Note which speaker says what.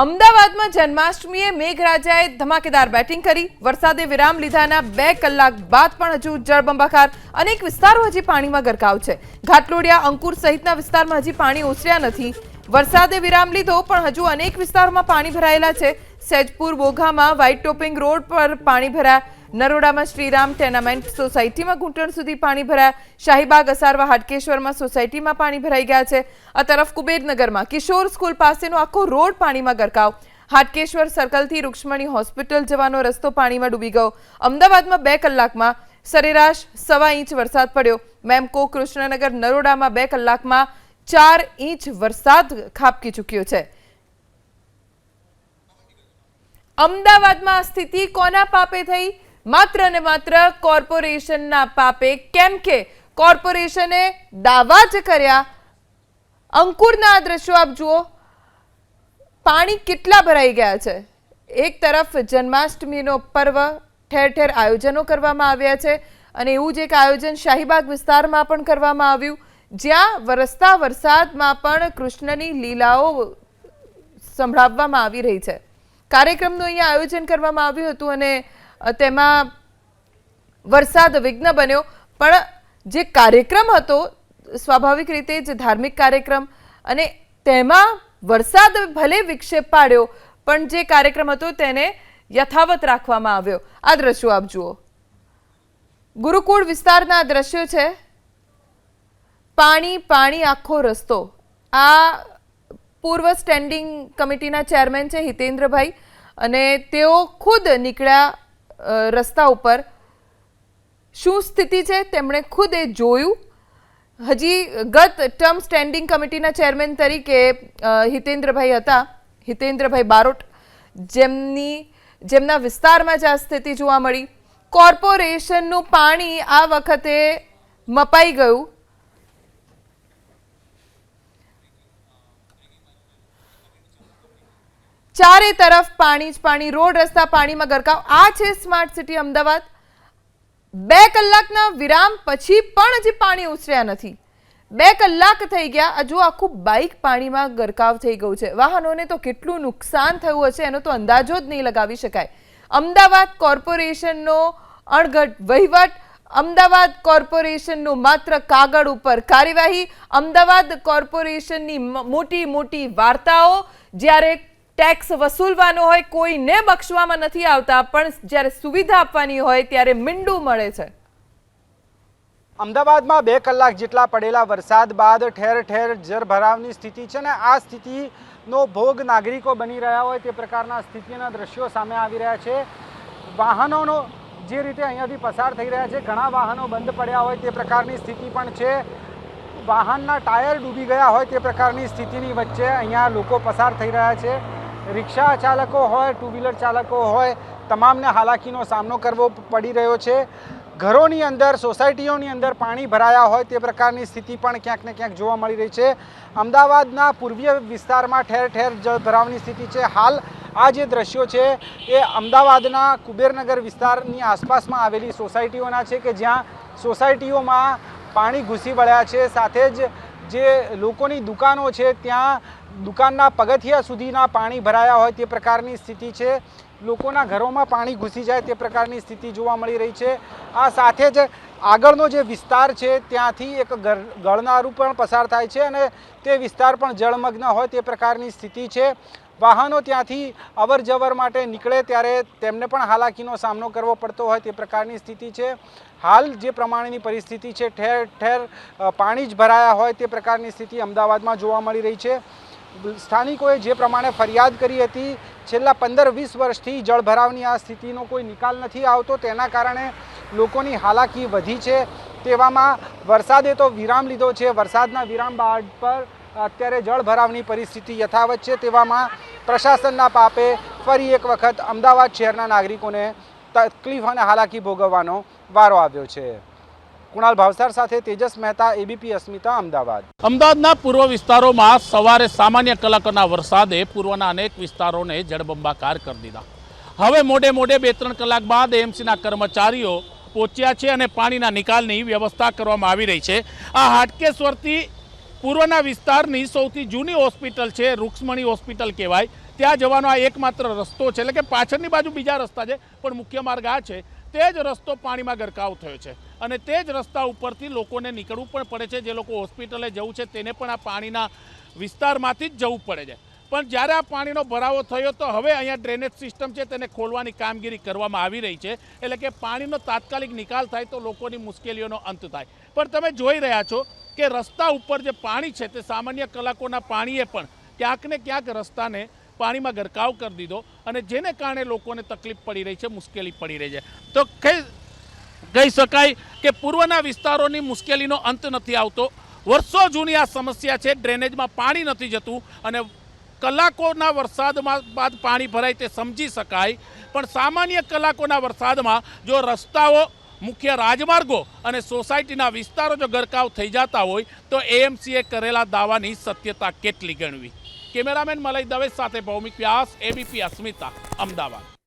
Speaker 1: અમદાવાદમાં જન્માષ્ટમીએ મેઘરાજાએ ધમાકેદાર બેટિંગ કરી. વરસાદે વિરામ લીધાના બે કલાક બાદ પણ હજુ જળબંબાકાર અનેક વિસ્તારો હજી પાણીમાં ગરકાવ છે. ઘાટલોડિયા અંકુર સહિતના વિસ્તારમાં હજી પાણી ઓસર્યા નથી. વરસાદે વિરામ લીધો, પણ હજુ અનેક વિસ્તારોમાં પાણી ભરાયેલા છે. સૈજપુર, બોઘામાં વ્હાઇટ ટોપિંગ રોડ પર પાણી ભરાયા. નરોડામાં શ્રીરામ ટેનામેન્ટ સોસાયટીમાં ઘૂંટણ સુધી પાણી ભરાયા. શાહીબાગ, અસારવા, હાટકેશ્વરમાં સોસાયટીમાં પાણી ભરાઈ ગયા છે. આ તરફ કુબેરનગરમાં કિશોર સ્કૂલ પાસેનો આખો રોડ પાણીમાં ગરકાવ. હાટકેશ્વર સર્કલથી રૂક્ષ્મણી હોસ્પિટલ જવાનો રસ્તો પાણીમાં ડૂબી ગયો. અમદાવાદમાં બે કલાકમાં સરેરાશ સવા ઇંચ વરસાદ પડ્યો. મેમકો, કૃષ્ણનગર, નરોડામાં બે કલાકમાં ચાર ઇંચ વરસાદ ખાબકી ચૂક્યો છે. અમદાવાદમાં સ્થિતિ કોના પાપે થઈ? માત્ર ને માત્ર કોર્પોરેશનના પાપે કેમ કે કોર્પોરેશને દાવા જ કર્યા. અંકુરના દ્રશ્યો આપ જુઓ. પાણી કેટલા ભરાઈ ગયા છે? એક તરફ જન્માષ્ટમીનો પર્વ ઠેર ઠેર આયોજનો કરવામાં આવ્યા છે અને એવું જ એક આયોજન શાહીબાગ વિસ્તારમાં પણ કરવામાં આવ્યું. જ્યાં વરસતા વરસાદમાં પણ કૃષ્ણની લીલાઓ સંભળાવવામાં આવી રહી છે. કાર્યક્રમનું અહીંયા આયોજન કરવામાં આવ્યું હતું અને તેમાં વરસાદ વિઘ્ન બન્યો. પણ જે કાર્યક્રમ હતો, સ્વાભાવિક રીતે જે ધાર્મિક કાર્યક્રમ અને તેમાં વરસાદ ભલે વિક્ષેપ પાડ્યો, પણ જે કાર્યક્રમ હતો તેને યથાવત રાખવામાં આવ્યો. આ દ્રશ્યો આપ જુઓ. ગુરુકુળ વિસ્તારના દ્રશ્યો છે. પાણી પાણી આખો રસ્તો. આ પૂર્વ સ્ટેન્ડિંગ કમિટીના ચેરમેન છે હિતેન્દ્રભાઈ અને તેઓ ખુદ નીકળ્યા રસ્તા ઉપર. શું સ્થિતિ છે તેમણે ખુદ એ જોયું. હજી ગત ટર્મ સ્ટેન્ડિંગ કમિટીના ચેરમેન તરીકે હિતેન્દ્રભાઈ હતા. હિતેન્દ્રભાઈ બારોટ, જેમની, જેમના વિસ્તારમાં જ આ સ્થિતિ જોવા મળી. કોર્પોરેશનનું પાણી આ વખતે મપાઈ ગયું. ચારે તરફ પાણી જ પાણી, રોડ, રસ્તા, પાણીમાં ગરકાવ. આ છે સ્માર્ટ સિટી અમદાવાદ. બે કલાકના વિરામ પછી પણ હજી પાણી ઉછર્યા નથી. બે કલાક થઈ ગયા. હજુ આખું બાઇક પાણીમાં ગરકાવ થઈ ગયું છે. વાહનોને તો કેટલું નુકસાન થયું હશે, એનો તો અંદાજો જ નહીં લગાવી શકાય. અમદાવાદ કોર્પોરેશનનો અણઘટ વહીવટ, અમદાવાદ કોર્પોરેશનનું માત્ર કાગળ ઉપર કાર્યવાહી, અમદાવાદ કોર્પોરેશનની મોટી મોટી વાર્તાઓ જ્યારે ટેક્સ વસૂલવાનો હોય, કોઈને બક્ષવામાં નથી આવતા, પણ જ્યારે સુવિધા આપવાની હોય ત્યારે મીંડું મળે છે.
Speaker 2: અમદાવાદમાં બે કલાક જેટલા પડેલા વરસાદ બાદ ઠેર ઠેર જરભરાવની સ્થિતિ છે ને આ સ્થિતિનો ભોગ નાગરિકો બની રહ્યા હોય તે પ્રકારના સ્થિતિના દ્રશ્યો સામે આવી રહ્યા છે. વાહનોનો જે રીતે અહીંયાથી પસાર થઈ રહ્યા છે, ઘણા વાહનો બંધ પડ્યા હોય તે પ્રકારની સ્થિતિ પણ છે. વાહનના ટાયર ડૂબી ગયા હોય તે પ્રકારની સ્થિતિની વચ્ચે અહીંયા લોકો પસાર થઈ રહ્યા છે. રિક્ષા ચાલકો હોય ટુ વ્હીલર ચાલકો હોય, તમામને હાલાકીનો સામનો કરવો પડી રહ્યો છે. ઘરોની અંદર, સોસાયટીઓની અંદર પાણી ભરાયા હોય તે પ્રકારની સ્થિતિ પણ ક્યાંક ને ક્યાંક જોવા મળી રહી છે. અમદાવાદના પૂર્વીય વિસ્તારમાં ઠેર ઠેર જળભરાવની સ્થિતિ છે. હાલ આ જે દ્રશ્યો છે એ અમદાવાદના કુબેરનગર વિસ્તારની આસપાસમાં આવેલી સોસાયટીઓના છે કે જ્યાં સોસાયટીઓમાં પાણી ઘૂસી વળ્યા છે. સાથે જ જે લોકોની દુકાનો છે, ત્યાં દુકાનના પગથિયા સુધીના પાણી ભરાયા હોય તે પ્રકારની સ્થિતિ છે. લોકોના ઘરોમાં પાણી ઘૂસી જાય તે પ્રકારની સ્થિતિ જોવા મળી રહી છે. આ સાથે જ આગળનો જે વિસ્તાર છે ત્યાંથી એક ગળનારું પણ પસાર થાય છે અને તે વિસ્તાર પણ જળમગ્ન હોય તે પ્રકારની સ્થિતિ છે. વાહનો ત્યાંથી અવર જવર માટે નીકળે ત્યારે તેમને પણ હાલાકીનો સામનો કરવો પડતો હોય તે પ્રકારની સ્થિતિ છે. હાલ જે પ્રમાણેની પરિસ્થિતિ છે, ઠેર ઠેર પાણી જ ભરાયા હોય તે પ્રકારની સ્થિતિ અમદાવાદમાં જોવા મળી રહી છે. સ્થાનિકોએ જે પ્રમાણે ફરિયાદ કરી હતી છેલ્લા પંદર વીસ વર્ષથી જળભરાવની આ સ્થિતિનો કોઈ નિકાલ નથી આવતો. તેના કારણે લોકોની હાલાકી વધી છે. તેવામાં વરસાદે તો વિરામ લીધો છે. વરસાદના વિરામ બાદ પર અત્યારે જળભરાવની પરિસ્થિતિ યથાવત છે. તેવામાં પ્રશાસનના પાપે ફરી એક વખત અમદાવાદ શહેરના નાગરિકોને તકલીફ અને હાલાકી ભોગવવાનો વારો આવ્યો છે. કુણાલ ભાવસાર સાથે તેજસ મહેતા એબીપી અસ્મિતા, અમદાવાદ.
Speaker 3: અમદાવાદના પૂર્વ વિસ્તારોમાં સવારે સામાન્ય કલાકોના વરસાદે પૂર્વના અનેક વિસ્તારોને જળબંબાકાર કરી દીધા. હવે મોડે મોડે બે ત્રણ કલાક બાદ એમસીના કર્મચારીઓ પહોંચ્યા છે અને પાણીના નિકાલની વ્યવસ્થા કરવામાં આવી રહી છે. આ હાટકેશ્વરથી પૂર્વના વિસ્તારની સૌથી જૂની હોસ્પિટલ છે, રૂક્ષ્મણી હોસ્પિટલ કહેવાય. ત્યાં જવાનો આ એકમાત્ર રસ્તો છે. એટલે કે પાછળની બાજુ બીજા રસ્તા છે, પણ મુખ્ય માર્ગ આ છે. તે જ રસ્તો પાણીમાં ગરકાવ થયો છે. અને તે જ રસ્તા ઉપરથી લોકોને નીકળવું પણ પડે છે. જે લોકો હોસ્પિટલે જવું છે તેને પણ આ પાણીના વિસ્તારમાંથી જ જવું પડે છે. પણ જ્યારે આ પાણીનો ભરાવો થયો તો હવે અહીંયા ડ્રેનેજ સિસ્ટમ છે તેને ખોલવાની કામગીરી કરવામાં આવી રહી છે. એટલે કે પાણીનો તાત્કાલિક નિકાલ થાય તો લોકોની મુશ્કેલીઓનો અંત થાય. પણ તમે જોઈ રહ્યા છો કે રસ્તા ઉપર જે પાણી છે તે સામાન્ય કલાકોના પાણીએ પણ ક્યાંક ને ક્યાંક રસ્તાને પાણીમાં ગરકાવ કરી દીધો અને જેને કારણે લોકોને તકલીફ પડી રહી છે, મુશ્કેલી પડી રહી છે. તો કહી શકાય કે પૂર્વના વિસ્તારોની મુશ્કેલીનો અંત નથી આવતો. વર્ષો જૂની આ સમસ્યા છે, ડ્રેનેજમાં પાણી નથી જતું અને કલાકોના વરસાદમાં બાદ પાણી ભરાય તે સમજી શકાય. પણ સામાન્ય કલાકોના વરસાદમાં જો રસ્તાઓ, મુખ્ય રાજમાર્ગો અને સોસાયટીના વિસ્તારો જો ગરકાવ થઈ જતા હોય, તો એએમસીએ કરેલા દાવાની સત્યતા કેટલી ગણવી? કેમેરામેન મલય દવે સાથે ભૌમિક વ્યાસ એબીપી અસ્મિતા અમદાવાદ.